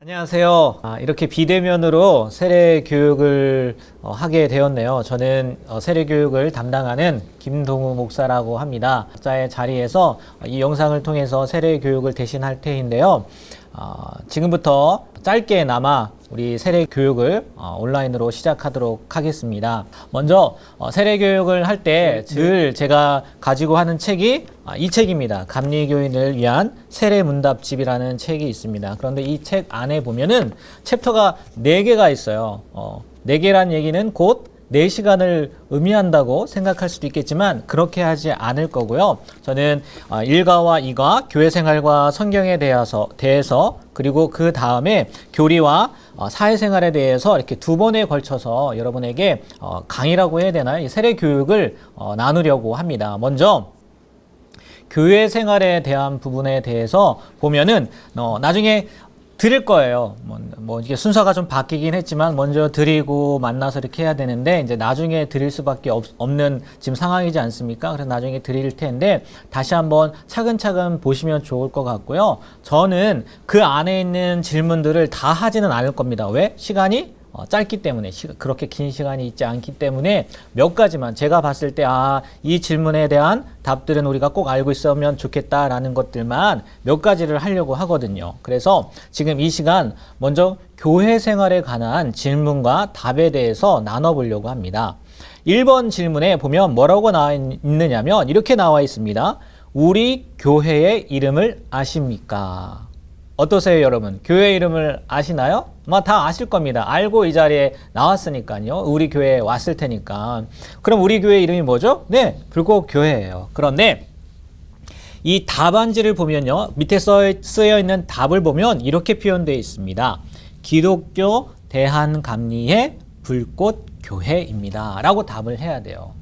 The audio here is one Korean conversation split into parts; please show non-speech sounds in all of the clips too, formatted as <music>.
안녕하세요. 아, 이렇게 비대면으로 세례 교육을 어, 하게 되었네요. 저는 어, 세례 교육을 담당하는 김동우 목사라고 합니다. 자의 자리에서 이 영상을 통해서 세례 교육을 대신할 테인데요. 어, 지금부터 짧게나마 우리 세례 교육을 어, 온라인으로 시작하도록 하겠습니다. 먼저 어, 세례 교육을 할 때 늘 제가 가지고 하는 책이 아, 이 책입니다. 감리교인을 위한 세례 문답집이라는 책이 있습니다. 그런데 이 책 안에 보면은 챕터가 네개가 있어요. 어, 4개란 얘기는 곧 4시간을 의미한다고 생각할 수도 있겠지만 그렇게 하지 않을 거고요. 저는 어, 일과와 이과, 교회 생활과 성경에 대해서, 대해서 그리고 그 다음에 교리와 어, 사회생활에 대해서 이렇게 두 번에 걸쳐서 여러분에게 어, 강의라고 해야 되나요? 이 세례 교육을 어, 나누려고 합니다. 먼저 교회 생활에 대한 부분에 대해서 보면은 어, 나중에 드릴 거예요. 뭐, 뭐 이게 순서가 좀 바뀌긴 했지만 먼저 드리고 만나서 이렇게 해야 되는데 이제 나중에 드릴 수밖에 없, 없는 지금 상황이지 않습니까? 그래서 나중에 드릴 텐데 다시 한번 차근차근 보시면 좋을 것 같고요. 저는 그 안에 있는 질문들을 다 하지는 않을 겁니다. 왜? 시간이 어, 짧기 때문에 시, 그렇게 긴 시간이 있지 않기 때문에 몇 가지만 제가 봤을 때 아 이 질문에 대한 답들은 우리가 꼭 알고 있으면 좋겠다라는 것들만 몇 가지를 하려고 하거든요. 그래서 지금 이 시간 먼저 교회 생활에 관한 질문과 답에 대해서 나눠보려고 합니다. 1번 질문에 보면 뭐라고 나와 있- 있느냐면 이렇게 나와 있습니다. 우리 교회의 이름을 아십니까? 어떠세요, 여러분? 교회 이름을 아시나요? 아마 다 아실 겁니다. 알고 이 자리에 나왔으니까요. 우리 교회에 왔을 테니까. 그럼 우리 교회 이름이 뭐죠? 네, 불꽃 교회예요. 그런데 이 답안지를 보면요. 밑에 써, 쓰여 있는 답을 보면 이렇게 표현되어 있습니다. 기독교 대한감리의 불꽃 교회입니다. 라고 답을 해야 돼요.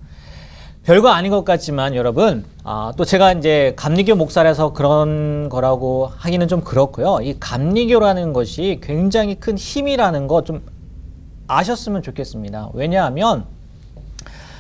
별거 아닌 것 같지만 여러분, 아, 또 제가 이제 감리교 목사라서 그런 거라고 하기는 좀 그렇고요. 이 감리교라는 것이 굉장히 큰 힘이라는 거 좀 아셨으면 좋겠습니다. 왜냐하면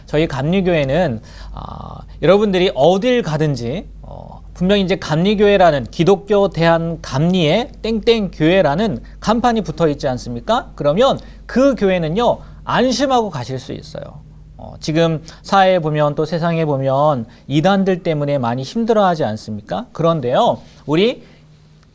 저희 감리교회는 아, 여러분들이 어딜 가든지 어, 분명히 이제 감리교회라는 기독교 대한 감리의 땡땡 교회라는 간판이 붙어 있지 않습니까? 그러면 그 교회는요 안심하고 가실 수 있어요. 어, 지금 사회에 보면 또 세상에 보면 이단들 때문에 많이 힘들어하지 않습니까? 그런데요 우리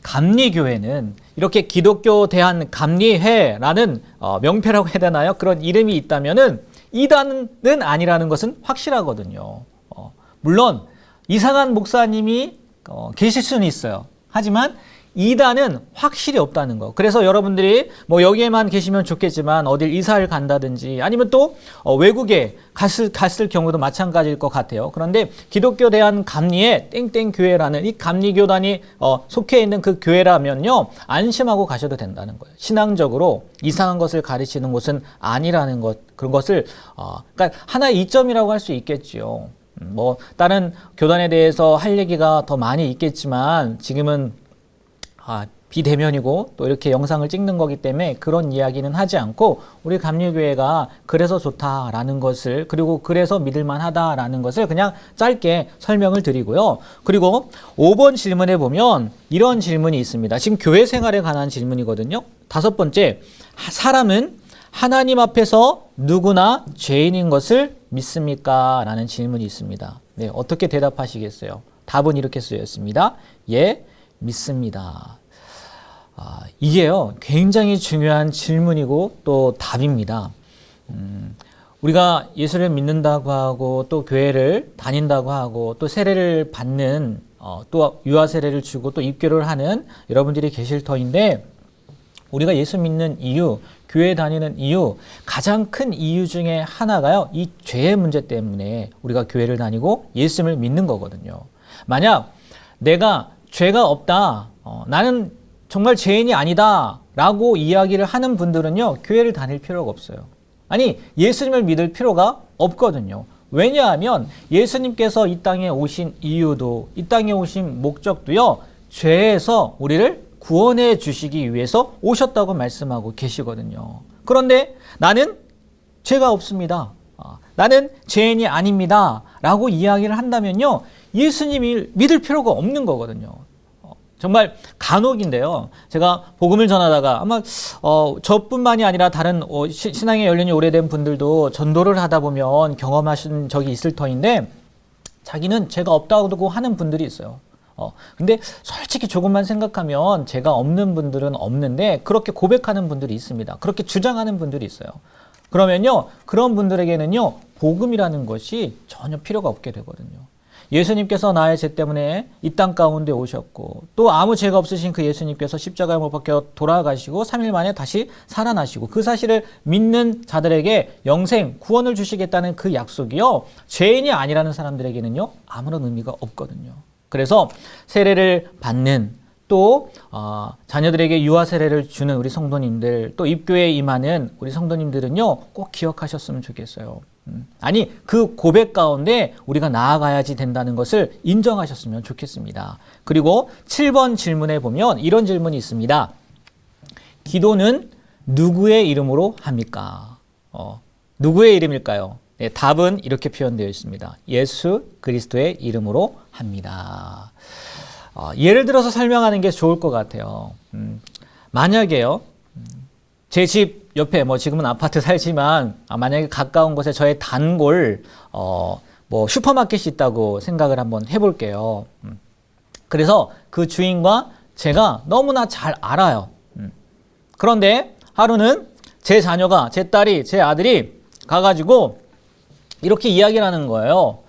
감리교회는 이렇게 기독교 대한 감리회라는 어, 명패라고 해야 되나요? 그런 이름이 있다면은 이단은 아니라는 것은 확실하거든요. 어, 물론 이상한 목사님이 어, 계실 수는 있어요. 하지만 이단은 확실히 없다는 거. 그래서 여러분들이 뭐 여기에만 계시면 좋겠지만 어딜 이사를 간다든지 아니면 또 어, 외국에 갔을, 갔을 경우도 마찬가지일 것 같아요. 그런데 기독교 대한 감리의 땡땡 교회라는 이 감리 교단이 어, 속해 있는 그 교회라면요 안심하고 가셔도 된다는 거예요. 신앙적으로 이상한 것을 가르치는 곳은 아니라는 것 그런 것을 어, 그러니까 하나의 이점이라고 할 수 있겠지요. 음, 뭐 다른 교단에 대해서 할 얘기가 더 많이 있겠지만 지금은 아, 비대면이고 또 이렇게 영상을 찍는 거기 때문에 그런 이야기는 하지 않고 우리 감리교회가 그래서 좋다라는 것을 그리고 그래서 믿을만 하다라는 것을 그냥 짧게 설명을 드리고요. 그리고 5번 질문에 보면 이런 질문이 있습니다. 지금 교회 생활에 관한 질문이거든요. 다섯 번째, 하- 사람은 하나님 앞에서 누구나 죄인인 것을 믿습니까? 라는 질문이 있습니다. 네, 어떻게 대답하시겠어요? 답은 이렇게 쓰였습니다. 예, 믿습니다. 아, 이게요, 굉장히 중요한 질문이고 또 답입니다. 음, 우리가 예수를 믿는다고 하고 또 교회를 다닌다고 하고 또 세례를 받는 어, 또 유아 세례를 주고 또 입교를 하는 여러분들이 계실 터인데 우리가 예수 믿는 이유, 교회 다니는 이유, 가장 큰 이유 중에 하나가요, 이 죄의 문제 때문에 우리가 교회를 다니고 예수를 믿는 거거든요. 만약 내가 죄가 없다, 어, 나는 정말 죄인이 아니다, 라고 이야기를 하는 분들은요, 교회를 다닐 필요가 없어요. 아니, 예수님을 믿을 필요가 없거든요. 왜냐하면 예수님께서 이 땅에 오신 이유도, 이 땅에 오신 목적도요, 죄에서 우리를 구원해 주시기 위해서 오셨다고 말씀하고 계시거든요. 그런데 나는 죄가 없습니다. 아, 나는 죄인이 아닙니다. 라고 이야기를 한다면요. 예수님을 믿을 필요가 없는 거거든요. 어, 정말 간혹인데요. 제가 복음을 전하다가 아마 어, 저뿐만이 아니라 다른 어, 시- 신앙의 연륜이 오래된 분들도 전도를 하다 보면 경험하신 적이 있을 터인데 자기는 제가 없다고 하는 분들이 있어요. 어, 근데 솔직히 조금만 생각하면 제가 없는 분들은 없는데 그렇게 고백하는 분들이 있습니다. 그렇게 주장하는 분들이 있어요. 그러면요, 그런 분들에게는요, 복음이라는 것이 전혀 필요가 없게 되거든요. 예수님께서 나의 죄 때문에 이 땅 가운데 오셨고 또 아무 죄가 없으신 그 예수님께서 십자가에 못 박혀 돌아가시고 3일 만에 다시 살아나시고 그 사실을 믿는 자들에게 영생 구원을 주시겠다는 그 약속이요 죄인이 아니라는 사람들에게는요 아무런 의미가 없거든요. 그래서 세례를 받는 또 어, 자녀들에게 유아 세례를 주는 우리 성도님들 또 입교에 임하는 우리 성도님들은요 꼭 기억하셨으면 좋겠어요. 음, 아니 그 고백 가운데 우리가 나아가야지 된다는 것을 인정하셨으면 좋겠습니다. 그리고 7번 질문에 보면 이런 질문이 있습니다. 기도는 누구의 이름으로 합니까? 어, 누구의 이름일까요? 네, 답은 이렇게 표현되어 있습니다. 예수 그리스도의 이름으로 합니다. 어, 예를 들어서 설명하는 게 좋을 것 같아요. 음, 만약에요, 제 집 옆에 뭐 지금은 아파트 살지만 아, 만약에 가까운 곳에 저의 단골 어, 뭐 슈퍼마켓이 있다고 생각을 한번 해볼게요. 음. 그래서 그 주인과 제가 너무나 잘 알아요. 음. 그런데 하루는 제 자녀가 제 딸이 제 아들이 가가지고 이렇게 이야기를 하는 거예요.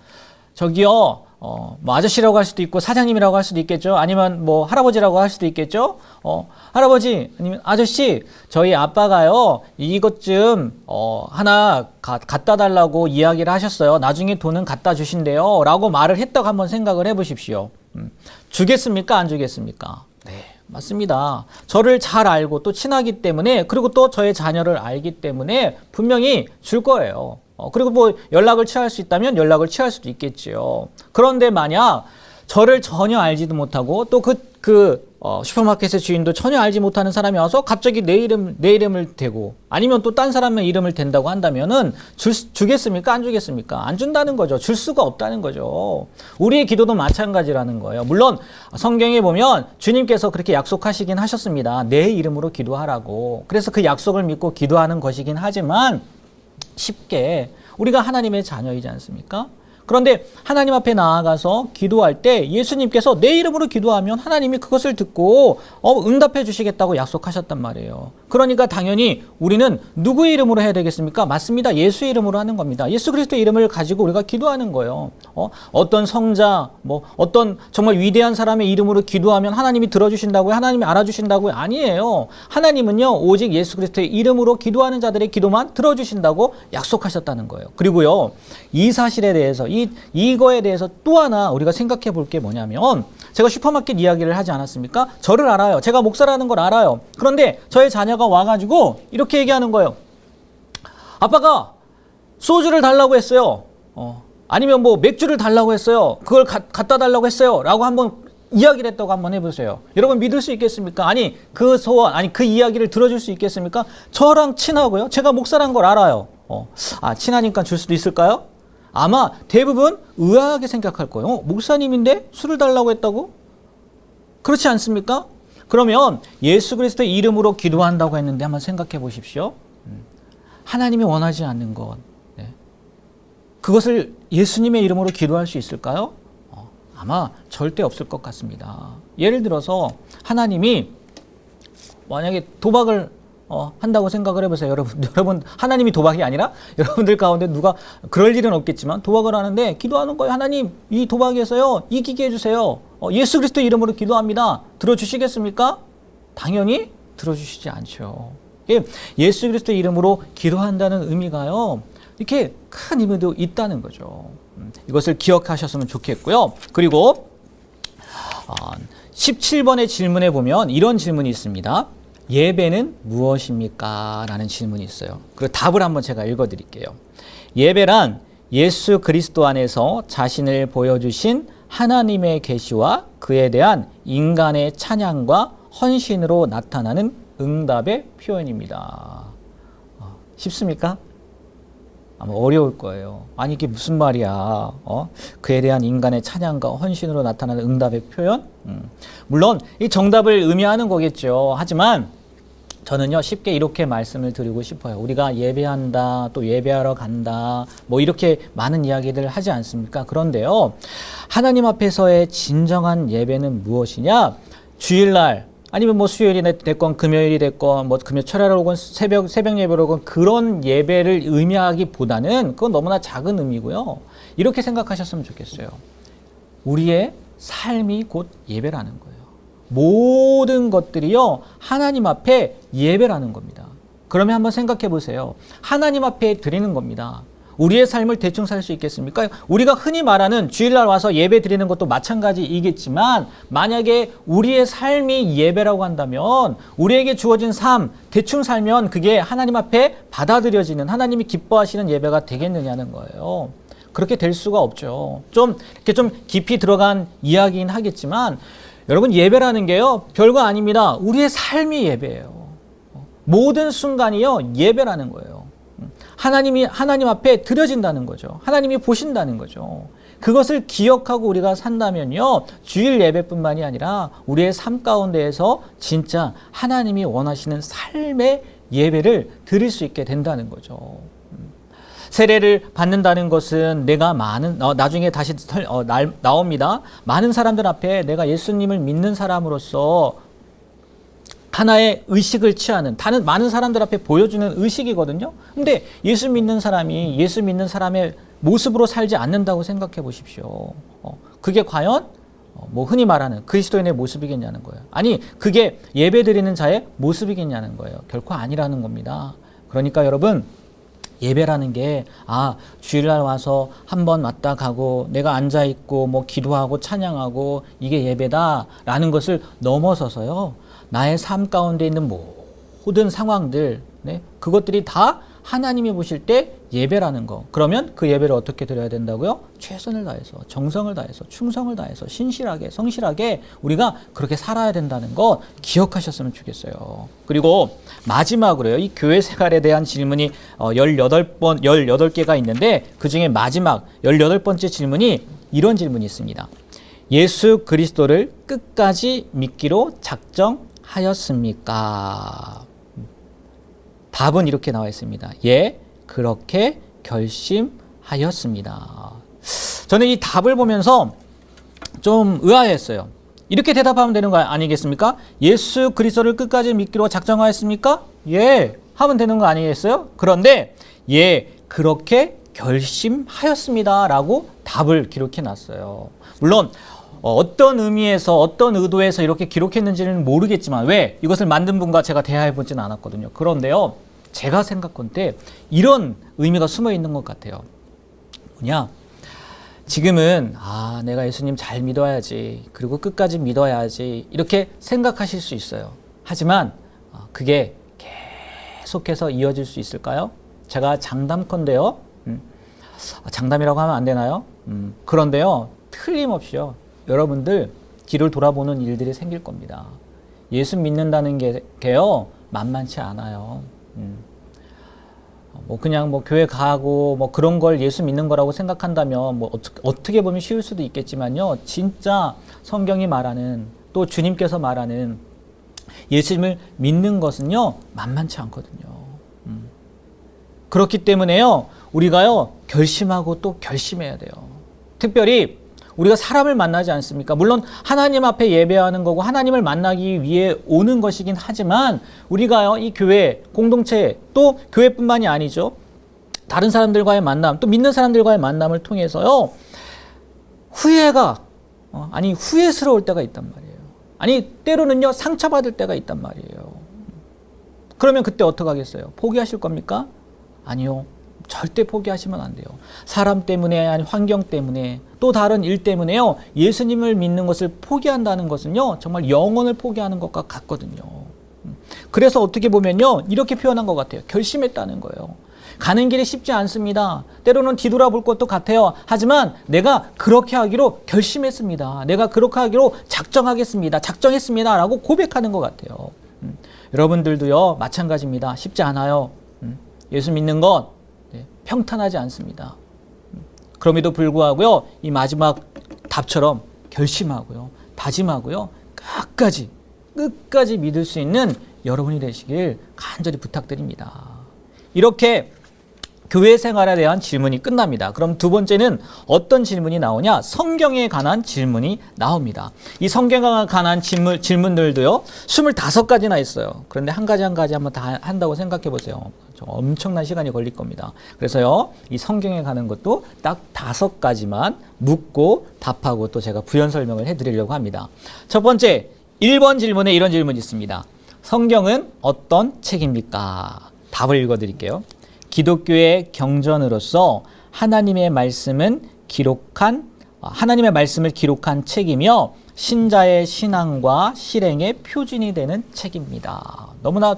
저기요, 어, 뭐 아저씨라고 할 수도 있고 사장님이라고 할 수도 있겠죠. 아니면 뭐 할아버지라고 할 수도 있겠죠. 어, 할아버지 아니면 아저씨 저희 아빠가요 이것 좀 어, 하나 가, 갖다 달라고 이야기를 하셨어요. 나중에 돈은 갖다 주신대요.라고 말을 했다고 한번 생각을 해보십시오. 음, 주겠습니까? 안 주겠습니까? 네. 맞습니다. 저를 잘 알고 또 친하기 때문에 그리고 또 저의 자녀를 알기 때문에 분명히 줄 거예요. 어, 그리고 뭐 연락을 취할 수 있다면 연락을 취할 수도 있겠지요. 그런데 만약 저를 전혀 알지도 못하고 또 그 그 어, 슈퍼마켓의 주인도 전혀 알지 못하는 사람이 와서 갑자기 내 이름 내 이름을 대고 아니면 또 딴 사람의 이름을 댄다고 한다면은 줄, 수- 주겠습니까? 안 주겠습니까? 안 준다는 거죠. 줄 수가 없다는 거죠. 우리의 기도도 마찬가지라는 거예요. 물론 성경에 보면 주님께서 그렇게 약속하시긴 하셨습니다. 내 이름으로 기도하라고. 그래서 그 약속을 믿고 기도하는 것이긴 하지만 쉽게 우리가 하나님의 자녀이지 않습니까? 그런데 하나님 앞에 나아가서 기도할 때 예수님께서 내 이름으로 기도하면 하나님이 그것을 듣고 어, 응답해 주시겠다고 약속하셨단 말이에요. 그러니까 당연히 우리는 누구의 이름으로 해야 되겠습니까? 맞습니다. 예수 이름으로 하는 겁니다. 예수 그리스도의 이름을 가지고 우리가 기도하는 거예요. 어, 어떤 성자, 뭐 어떤 정말 위대한 사람의 이름으로 기도하면 하나님이 들어주신다고요? 하나님이 알아주신다고요? 아니에요. 하나님은요 오직 예수 그리스도의 이름으로 기도하는 자들의 기도만 들어주신다고 약속하셨다는 거예요. 그리고요 이 사실에 대해서 이 이거에 대해서 또 하나 우리가 생각해 볼 게 뭐냐면 제가 슈퍼마켓 이야기를 하지 않았습니까? 저를 알아요. 제가 목사라는 걸 알아요. 그런데 저의 자녀가 와가지고 이렇게 얘기하는 거예요. 아빠가 소주를 달라고 했어요. 어, 아니면 뭐 맥주를 달라고 했어요. 그걸 가- 갖다 달라고 했어요. 라고 한번 이야기를 했다고 한번 해보세요. 여러분 믿을 수 있겠습니까? 아니 그 소원, 아니 그 이야기를 들어줄 수 있겠습니까? 저랑 친하고요. 제가 목사란 걸 알아요. 어, 아 친하니까 줄 수도 있을까요? 아마 대부분 의아하게 생각할 거예요. 어, 목사님인데 술을 달라고 했다고? 그렇지 않습니까? 그러면 예수 그리스도의 이름으로 기도한다고 했는데 한번 생각해 보십시오. 음. 하나님이 원하지 않는 것. 네. 그것을 예수님의 이름으로 기도할 수 있을까요? 어, 아마 절대 없을 것 같습니다. 예를 들어서 하나님이 만약에 도박을 어, 한다고 생각을 해보세요. 여러분, <laughs> 여러분, 하나님이 도박이 아니라 여러분들 가운데 누가 그럴 일은 없겠지만 도박을 하는데 기도하는 거예요. 하나님, 이 도박에서요, 이기게 해주세요. 어, 예수 그리스도 이름으로 기도합니다. 들어주시겠습니까? 당연히 들어주시지 않죠. 예, 예수 그리스도 이름으로 기도한다는 의미가요, 이렇게 큰 의미도 있다는 거죠. 음, 이것을 기억하셨으면 좋겠고요. 그리고 어, 17번의 질문에 보면 이런 질문이 있습니다. 예배는 무엇입니까? 라는 질문이 있어요. 그 답을 한번 제가 읽어 드릴게요. 예배란 예수 그리스도 안에서 자신을 보여주신 하나님의 계시와 그에 대한 인간의 찬양과 헌신으로 나타나는 응답의 표현입니다. 어, 쉽습니까? 아마 어려울 거예요. 아니 이게 무슨 말이야? 어? 그에 대한 인간의 찬양과 헌신으로 나타나는 응답의 표현? 음. 물론 이 정답을 의미하는 거겠죠. 하지만 저는요 쉽게 이렇게 말씀을 드리고 싶어요. 우리가 예배한다, 또 예배하러 간다, 뭐 이렇게 많은 이야기들 하지 않습니까? 그런데요 하나님 앞에서의 진정한 예배는 무엇이냐? 주일날 아니면 뭐 수요일이 됐건 금요일이 됐건 뭐 금요 철야를 오건 새벽 새벽 예배를 오건 그런 예배를 의미하기보다는 그건 너무나 작은 의미고요. 이렇게 생각하셨으면 좋겠어요. 우리의 삶이 곧 예배라는 거예요. 모든 것들이요, 하나님 앞에 예배라는 겁니다. 그러면 한번 생각해 보세요. 하나님 앞에 드리는 겁니다. 우리의 삶을 대충 살 수 있겠습니까? 우리가 흔히 말하는 주일날 와서 예배 드리는 것도 마찬가지이겠지만, 만약에 우리의 삶이 예배라고 한다면, 우리에게 주어진 삶, 대충 살면 그게 하나님 앞에 받아들여지는, 하나님이 기뻐하시는 예배가 되겠느냐는 거예요. 그렇게 될 수가 없죠. 좀 이렇게 좀 깊이 들어간 이야기긴 하겠지만 여러분 예배라는 게요 별거 아닙니다. 우리의 삶이 예배예요. 모든 순간이요 예배라는 거예요. 하나님이 하나님 앞에 드려진다는 거죠. 하나님이 보신다는 거죠. 그것을 기억하고 우리가 산다면요 주일 예배뿐만이 아니라 우리의 삶 가운데에서 진짜 하나님이 원하시는 삶의 예배를 드릴 수 있게 된다는 거죠. 세례를 받는다는 것은 내가 많은 어, 나중에 다시 설- 어, 날, 나옵니다. 많은 사람들 앞에 내가 예수님을 믿는 사람으로서 하나의 의식을 취하는 다른 많은 사람들 앞에 보여주는 의식이거든요. 근데 예수 믿는 사람이 예수 믿는 사람의 모습으로 살지 않는다고 생각해 보십시오. 어, 그게 과연 어, 뭐 흔히 말하는 그리스도인의 모습이겠냐는 거예요. 아니 그게 예배 드리는 자의 모습이겠냐는 거예요. 결코 아니라는 겁니다. 그러니까 여러분 예배라는 게, 아, 주일날 와서 한 번 왔다 가고, 내가 앉아 있고, 뭐, 기도하고, 찬양하고, 이게 예배다라는 것을 넘어서서요, 나의 삶 가운데 있는 모든 상황들, 네, 그것들이 다 하나님이 보실 때 예배라는 거. 그러면 그 예배를 어떻게 드려야 된다고요? 최선을 다해서, 정성을 다해서, 충성을 다해서, 신실하게, 성실하게 우리가 그렇게 살아야 된다는 거 기억하셨으면 좋겠어요. 그리고 마지막으로요, 이 교회 생활에 대한 질문이 어, 18번, 18개가 있는데 그 중에 마지막 18번째 질문이 이런 질문이 있습니다. 예수 그리스도를 끝까지 믿기로 작정 하였습니까? 답은 이렇게 나와 있습니다. 예, 그렇게 결심하였습니다. 저는 이 답을 보면서 좀 의아했어요. 이렇게 대답하면 되는 거 아니겠습니까? 예수 그리스도를 끝까지 믿기로 작정하였습니까? 예, 하면 되는 거 아니겠어요? 그런데 예, 그렇게 결심하였습니다라고 답을 기록해 놨어요. 물론 어, 어떤 의미에서 어떤 의도에서 이렇게 기록했는지는 모르겠지만 왜 이것을 만든 분과 제가 대화해 보지는 않았거든요. 그런데요, 제가 생각컨대 이런 의미가 숨어 있는 것 같아요. 뭐냐? 지금은 아 내가 예수님 잘 믿어야지 그리고 끝까지 믿어야지 이렇게 생각하실 수 있어요. 하지만 어, 그게 계속해서 이어질 수 있을까요? 제가 장담컨대요. 음, 아, 장담이라고 하면 안 되나요? 음, 그런데요 틀림없이요 여러분들 뒤를 돌아보는 일들이 생길 겁니다. 예수 믿는다는 게, 게요 만만치 않아요. 음. 뭐 그냥 뭐 교회 가고 뭐 그런 걸 예수 믿는 거라고 생각한다면 뭐 어떻게, 어떻게 보면 쉬울 수도 있겠지만요. 진짜 성경이 말하는 또 주님께서 말하는 예수님을 믿는 것은요. 만만치 않거든요. 음. 그렇기 때문에요. 우리가요. 결심하고 또 결심해야 돼요. 특별히 우리가 사람을 만나지 않습니까? 물론 하나님 앞에 예배하는 거고 하나님을 만나기 위해 오는 것이긴 하지만 우리가요, 이 교회, 공동체, 또 교회뿐만이 아니죠. 다른 사람들과의 만남, 또 믿는 사람들과의 만남을 통해서요, 후회가, 어, 아니, 후회스러울 때가 있단 말이에요. 아니, 때로는요, 상처받을 때가 있단 말이에요. 그러면 그때 어떡하겠어요? 포기하실 겁니까? 아니요. 절대 포기하시면 안 돼요. 사람 때문에 아니 환경 때문에 또 다른 일 때문에요. 예수님을 믿는 것을 포기한다는 것은요. 정말 영혼을 포기하는 것과 같거든요. 음. 그래서 어떻게 보면요. 이렇게 표현한 것 같아요. 결심했다는 거예요. 가는 길이 쉽지 않습니다. 때로는 뒤돌아볼 것도 같아요. 하지만 내가 그렇게 하기로 결심했습니다. 내가 그렇게 하기로 작정하겠습니다. 작정했습니다. 라고 고백하는 것 같아요. 음. 여러분들도요. 마찬가지입니다. 쉽지 않아요. 음. 예수 믿는 것 네, 평탄하지 않습니다. 그럼에도 불구하고요, 이 마지막 답처럼 결심하고요, 다짐하고요, 끝까지, 끝까지 믿을 수 있는 여러분이 되시길 간절히 부탁드립니다. 이렇게 교회 생활에 대한 질문이 끝납니다. 그럼 두 번째는 어떤 질문이 나오냐? 성경에 관한 질문이 나옵니다. 이 성경에 관한 질문, 질문들도요, 25가지나 있어요. 그런데 한 가지 한 가지 한번 다 한다고 생각해 보세요. 좀 엄청난 시간이 걸릴 겁니다. 그래서요, 이 성경에 관한 것도 딱 다섯 가지만 묻고 답하고 또 제가 부연 설명을 해 드리려고 합니다. 첫 번째, 1번 질문에 이런 질문이 있습니다. 성경은 어떤 책입니까? 답을 읽어 드릴게요. 기독교의 경전으로서 하나님의 말씀은 기록한 어, 하나님의 말씀을 기록한 책이며 신자의 신앙과 실행의 표준이 되는 책입니다. 너무나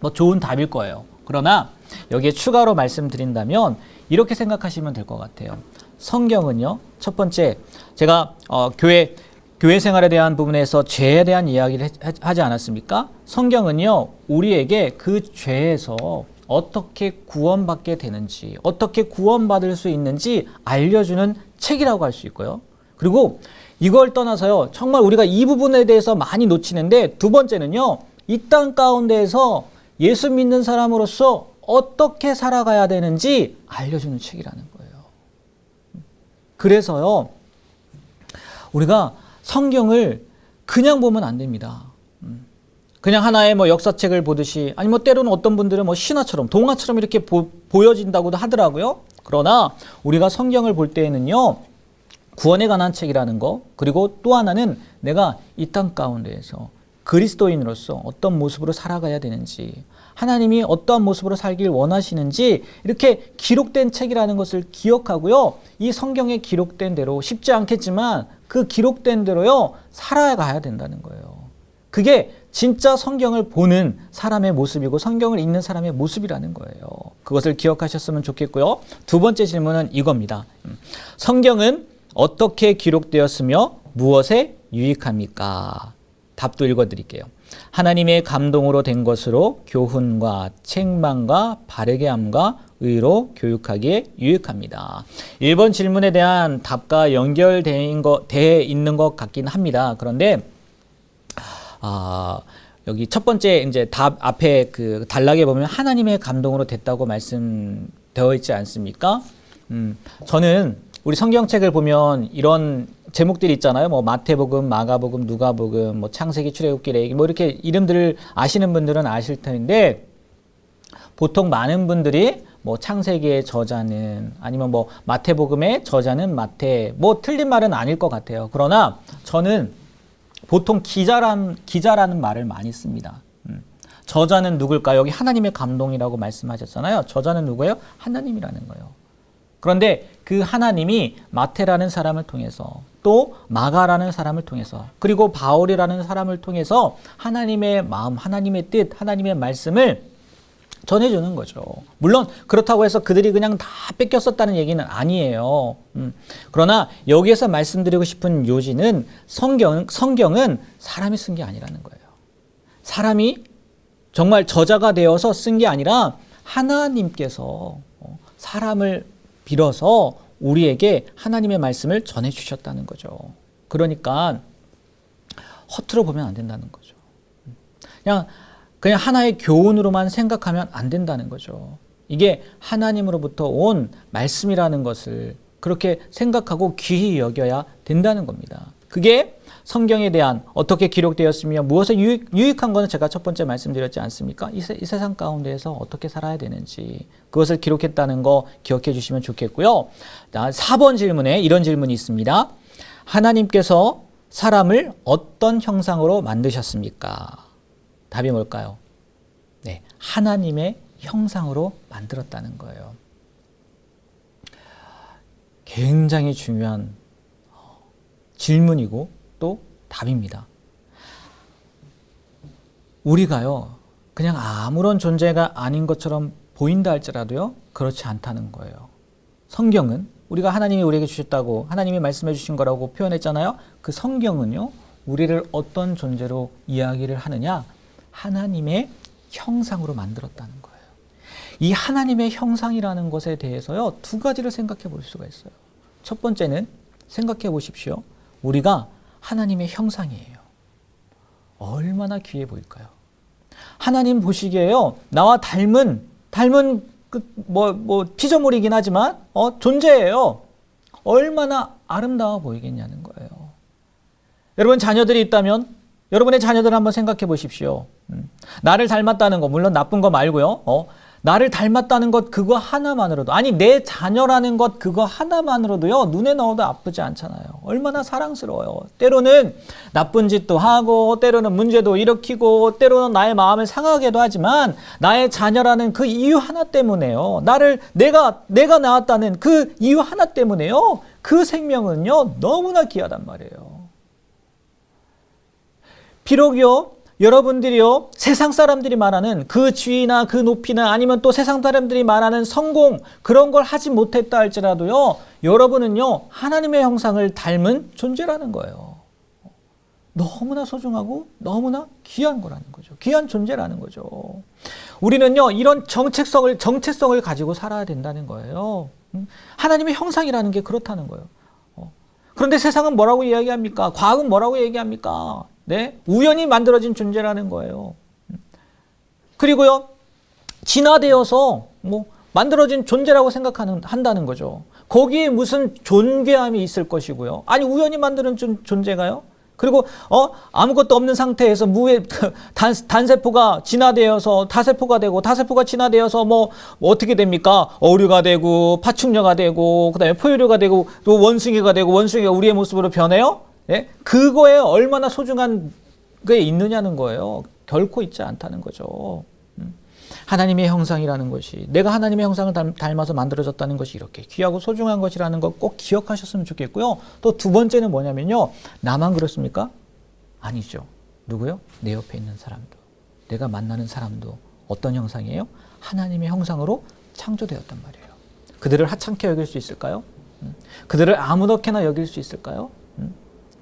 뭐 좋은 답일 거예요. 그러나 여기에 추가로 말씀드린다면 이렇게 생각하시면 될 것 같아요. 성경은요. 첫 번째 제가 어, 교회 교회 생활에 대한 부분에서 죄에 대한 이야기를 해- 하지 않았습니까? 성경은요. 우리에게 그 죄에서 어떻게 구원받게 되는지, 어떻게 구원받을 수 있는지 알려주는 책이라고 할 수 있고요. 그리고 이걸 떠나서요, 정말 우리가 이 부분에 대해서 많이 놓치는데, 두 번째는요, 이 땅 가운데에서 예수 믿는 사람으로서 어떻게 살아가야 되는지 알려주는 책이라는 거예요. 그래서요, 우리가 성경을 그냥 보면 안 됩니다. 음. 그냥 하나의 뭐 역사책을 보듯이 아니 뭐 때로는 어떤 분들은 뭐 신화처럼 동화처럼 이렇게 보, 보여진다고도 하더라고요. 그러나 우리가 성경을 볼 때에는요. 구원에 관한 책이라는 거 그리고 또 하나는 내가 이 땅 가운데에서 그리스도인으로서 어떤 모습으로 살아가야 되는지 하나님이 어떠한 모습으로 살길 원하시는지 이렇게 기록된 책이라는 것을 기억하고요. 이 성경에 기록된 대로 쉽지 않겠지만 그 기록된 대로요. 살아가야 된다는 거예요. 그게 진짜 성경을 보는 사람의 모습이고 성경을 읽는 사람의 모습이라는 거예요. 그것을 기억하셨으면 좋겠고요. 두 번째 질문은 이겁니다. 음, 성경은 어떻게 기록되었으며 무엇에 유익합니까? 답도 읽어드릴게요. 하나님의 감동으로 된 것으로 교훈과 책망과 바르게 함과 의로 교육하기에 유익합니다. 1번 질문에 대한 답과 연결되어 있는 것 같긴 합니다. 그런데 아, 여기 첫 번째 이제 답 앞에 그 단락에 보면 하나님의 감동으로 됐다고 말씀되어 있지 않습니까? 음, 저는 우리 성경책을 보면 이런 제목들이 있잖아요. 뭐 마태복음, 마가복음, 누가복음, 뭐 창세기, 출애굽기, 레위기 뭐 이렇게 이름들을 아시는 분들은 아실 텐데 보통 많은 분들이 뭐 창세기의 저자는 아니면 뭐 마태복음의 저자는 마태 뭐 틀린 말은 아닐 것 같아요. 그러나 저는 보통 기자란 기자라는 말을 많이 씁니다. 음. 저자는 누굴까? 여기 하나님의 감동이라고 말씀하셨잖아요. 저자는 누구예요? 하나님이라는 거예요. 그런데 그 하나님이 마태라는 사람을 통해서 또 마가라는 사람을 통해서 그리고 바울이라는 사람을 통해서 하나님의 마음, 하나님의 뜻, 하나님의 말씀을 전해주는 거죠. 물론 그렇다고 해서 그들이 그냥 다 뺏겼었다는 얘기는 아니에요. 음. 그러나 여기에서 말씀드리고 싶은 요지는 성경, 성경은 사람이 쓴 게 아니라는 거예요. 사람이 정말 저자가 되어서 쓴 게 아니라 하나님께서 어, 사람을 빌어서 우리에게 하나님의 말씀을 전해 주셨다는 거죠. 그러니까 허투루 보면 안 된다는 거죠. 그냥 그냥 하나의 교훈으로만 생각하면 안 된다는 거죠. 이게 하나님으로부터 온 말씀이라는 것을 그렇게 생각하고 귀히 여겨야 된다는 겁니다. 그게 성경에 대한 어떻게 기록되었으며 무엇에 유익, 유익한 거는 제가 첫 번째 말씀드렸지 않습니까? 이, 세, 이 세상 가운데에서 어떻게 살아야 되는지 그것을 기록했다는 거 기억해 주시면 좋겠고요. 자, 4번 질문에 이런 질문이 있습니다. 하나님께서 사람을 어떤 형상으로 만드셨습니까? 답이 뭘까요? 네, 하나님의 형상으로 만들었다는 거예요. 굉장히 중요한 어, 질문이고 또 답입니다. 우리가요, 그냥 아무런 존재가 아닌 것처럼 보인다 할지라도요, 그렇지 않다는 거예요. 성경은 우리가 하나님이 우리에게 주셨다고 하나님이 말씀해 주신 거라고 표현했잖아요. 그 성경은요, 우리를 어떤 존재로 이야기를 하느냐? 하나님의 형상으로 만들었다는 거예요. 이 하나님의 형상이라는 것에 대해서요, 두 가지를 생각해 볼 수가 있어요. 첫 번째는 생각해 보십시오. 우리가 하나님의 형상이에요. 얼마나 귀해 보일까요? 하나님 보시기에요, 나와 닮은, 닮은, 그, 뭐, 뭐, 피조물이긴 하지만, 어, 존재예요. 얼마나 아름다워 보이겠냐는 거예요. 여러분, 자녀들이 있다면, 여러분의 자녀들 한번 생각해 보십시오. 음, 나를 닮았다는 거, 물론 나쁜 거 말고요. 어, 나를 닮았다는 것 그거 하나만으로도 아니 내 자녀라는 것 그거 하나만으로도요 눈에 넣어도 아프지 않잖아요. 얼마나 사랑스러워요. 때로는 나쁜 짓도 하고 때로는 문제도 일으키고 때로는 나의 마음을 상하게도 하지만 나의 자녀라는 그 이유 하나 때문에요. 나를 내가 내가 낳았다는 그 이유 하나 때문에요. 그 생명은요 너무나 귀하단 말이에요. 비록요 여러분들이요 세상 사람들이 말하는 그 지위나 그 높이나 아니면 또 세상 사람들이 말하는 성공 그런 걸 하지 못했다 할지라도요 여러분은요 하나님의 형상을 닮은 존재라는 거예요. 너무나 소중하고 너무나 귀한 거라는 거죠. 귀한 존재라는 거죠. 우리는요 이런 정체성을 정체성을 가지고 살아야 된다는 거예요. 음? 하나님의 형상이라는 게 그렇다는 거예요. 어. 그런데 세상은 뭐라고 이야기합니까? 과학은 뭐라고 얘기합니까? 네? 우연히 만들어진 존재라는 거예요. 그리고요, 진화되어서 뭐 만들어진 존재라고 생각하는 한다는 거죠. 거기에 무슨 존귀함이 있을 것이고요. 아니 우연히 만드는 존, 존재가요? 그리고 어 아무것도 없는 상태에서 무의 <laughs> 단, 단세포가 진화되어서 다세포가 되고 다세포가 진화되어서 뭐, 뭐 어떻게 됩니까? 어류가 되고 파충류가 되고 그다음에 포유류가 되고 또 원숭이가 되고 원숭이가 우리의 모습으로 변해요? 예? 그거에 얼마나 소중한 게 있느냐는 거예요. 결코 있지 않다는 거죠. 음. 하나님의 형상이라는 것이 내가 하나님의 형상을 닮아서 만들어졌다는 것이 이렇게 귀하고 소중한 것이라는 것꼭 기억하셨으면 좋겠고요. 또 두 번째는 뭐냐면요. 나만 그렇습니까? 아니죠. 누구요? 내 옆에 있는 사람도. 내가 만나는 사람도 어떤 형상이에요? 하나님의 형상으로 창조되었단 말이에요. 그들을 하찮게 여길 수 있을까요? 음. 그들을 아무렇게나 여길 수 있을까요?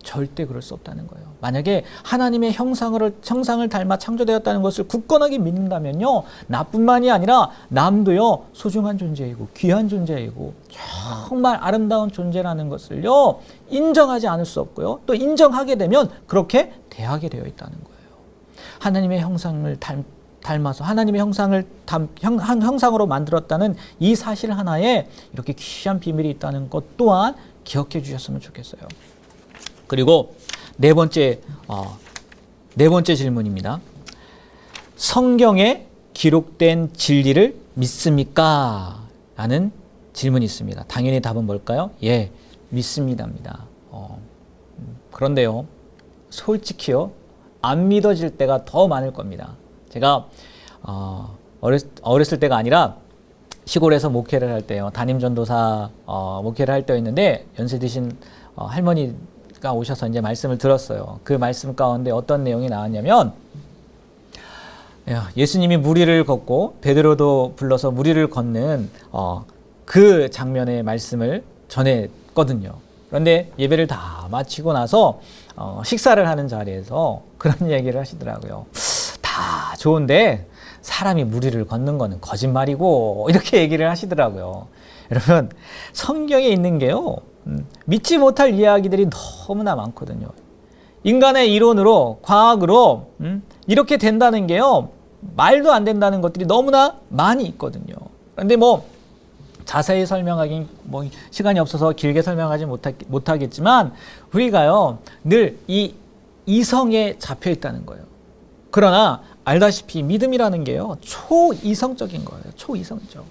절대 그럴 수 없다는 거예요. 만약에 하나님의 형상을 형상을 닮아 창조되었다는 것을 굳건하게 믿는다면요. 나뿐만이 아니라 남도요. 소중한 존재이고 귀한 존재이고 정말 아름다운 존재라는 것을요. 인정하지 않을 수 없고요. 또 인정하게 되면 그렇게 대하게 되어 있다는 거예요. 하나님의 형상을 닮 닮아서 하나님의 형상을 닮, 형, 형상으로 만들었다는 이 사실 하나에 이렇게 귀한 비밀이 있다는 것 또한 기억해 주셨으면 좋겠어요. 그리고 네 번째 어, 네 번째 질문입니다. 성경에 기록된 진리를 믿습니까? 라는 질문이 있습니다. 당연히 답은 뭘까요? 예, 믿습니다입니다. 어, 그런데요, 솔직히요, 안 믿어질 때가 더 많을 겁니다. 제가 어, 어렸, 어렸을 때가 아니라 시골에서 목회를 할 때요, 담임 전도사 어, 목회를 할 때였는데 연세 드신 어, 할머니 가 오셔서 이제 말씀을 들었어요. 그 말씀 가운데 어떤 내용이 나왔냐면 예수님이 무리를 걷고 베드로도 불러서 무리를 걷는 어, 그 장면의 말씀을 전했거든요. 그런데 예배를 다 마치고 나서 어, 식사를 하는 자리에서 <laughs> 그런 얘기를 하시더라고요. 다 좋은데 사람이 무리를 걷는 거는 거짓말이고 이렇게 얘기를 하시더라고요. 여러분 성경에 있는 게요. 음, 믿지 못할 이야기들이 너무나 많거든요. 인간의 이론으로, 과학으로, 음, 이렇게 된다는 게요, 말도 안 된다는 것들이 너무나 많이 있거든요. 그런데 뭐, 자세히 설명하기 뭐 시간이 없어서 길게 설명하지 못하, 못하겠지만 우리가요 늘 이 이성에 잡혀 있다는 거예요. 그러나 알다시피 믿음이라는 게요 초이성적인 거예요. 초이성적.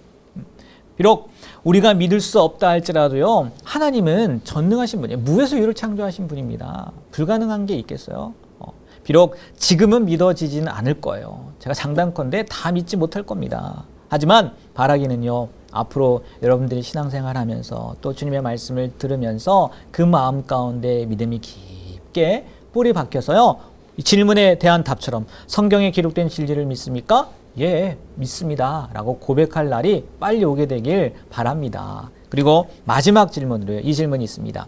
비록 우리가 믿을 수 없다 할지라도요, 하나님은 전능하신 분이에요. 무에서 유를 창조하신 분입니다. 불가능한 게 있겠어요? 어, 비록 지금은 믿어지지는 않을 거예요. 제가 장담컨대 다 믿지 못할 겁니다. 하지만 바라기는요, 앞으로 여러분들이 신앙생활 하면서 또 주님의 말씀을 들으면서 그 마음 가운데 믿음이 깊게 뿌리 박혀서요, 질문에 대한 답처럼 성경에 기록된 진리를 믿습니까? 예, 믿습니다. 라고 고백할 날이 빨리 오게 되길 바랍니다. 그리고 마지막 질문으로요. 이 질문이 있습니다.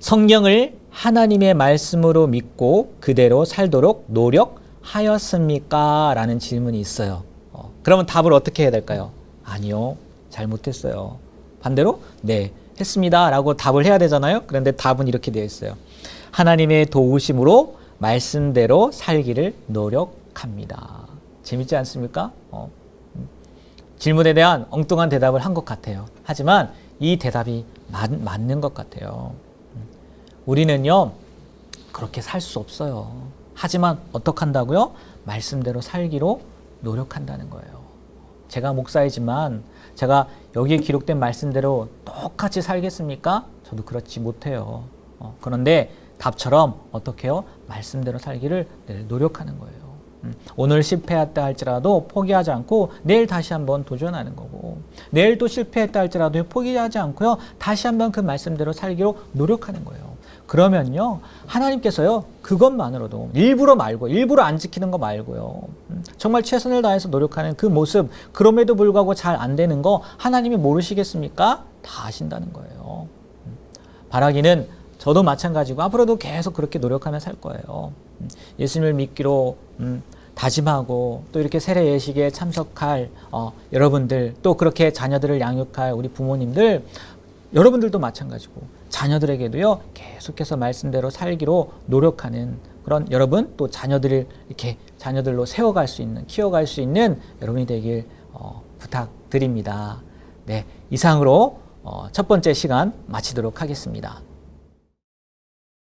성경을 하나님의 말씀으로 믿고 그대로 살도록 노력하였습니까? 라는 질문이 있어요. 어, 그러면 답을 어떻게 해야 될까요? 아니요. 잘못했어요. 반대로 네, 했습니다 라고 답을 해야 되잖아요. 그런데 답은 이렇게 되어 있어요. 하나님의 도우심으로 말씀대로 살기를 노력합니다. 재밌지 않습니까? 어. 음. 질문에 대한 엉뚱한 대답을 한 것 같아요. 하지만 이 대답이 맞, 맞는 것 같아요. 음. 우리는요, 그렇게 살 수 없어요. 하지만 어떻게 한다고요? 말씀대로 살기로 노력한다는 거예요. 제가 목사이지만 제가 여기에 기록된 말씀대로 똑같이 살겠습니까? 저도 그렇지 못해요. 어, 그런데 답처럼 어떻게 해요? 말씀대로 살기를 늘 노력하는 거예요. 음, 오늘 실패했다 할지라도 포기하지 않고 내일 다시 한번 도전하는 거고 내일 또 실패했다 할지라도 포기하지 않고요 다시 한번 그 말씀대로 살기로 노력하는 거예요. 그러면요 하나님께서요 그것만으로도 일부러 말고 일부러 안 지키는 거 말고요 음, 정말 최선을 다해서 노력하는 그 모습 그럼에도 불구하고 잘 안 되는 거 하나님이 모르시겠습니까? 다 아신다는 거예요. 음, 바라기는 저도 마찬가지고 앞으로도 계속 그렇게 노력하며 살 거예요. 음, 예수님을 믿기로 음, 다짐하고 또 이렇게 세례 예식에 참석할 어, 여러분들 또 그렇게 자녀들을 양육할 우리 부모님들 여러분들도 마찬가지고 자녀들에게도요 계속해서 말씀대로 살기로 노력하는 그런 여러분 또 자녀들을 이렇게 자녀들로 세워갈 수 있는 키워갈 수 있는 여러분이 되길 어, 부탁드립니다. 네 이상으로 어, 첫 번째 시간 마치도록 하겠습니다.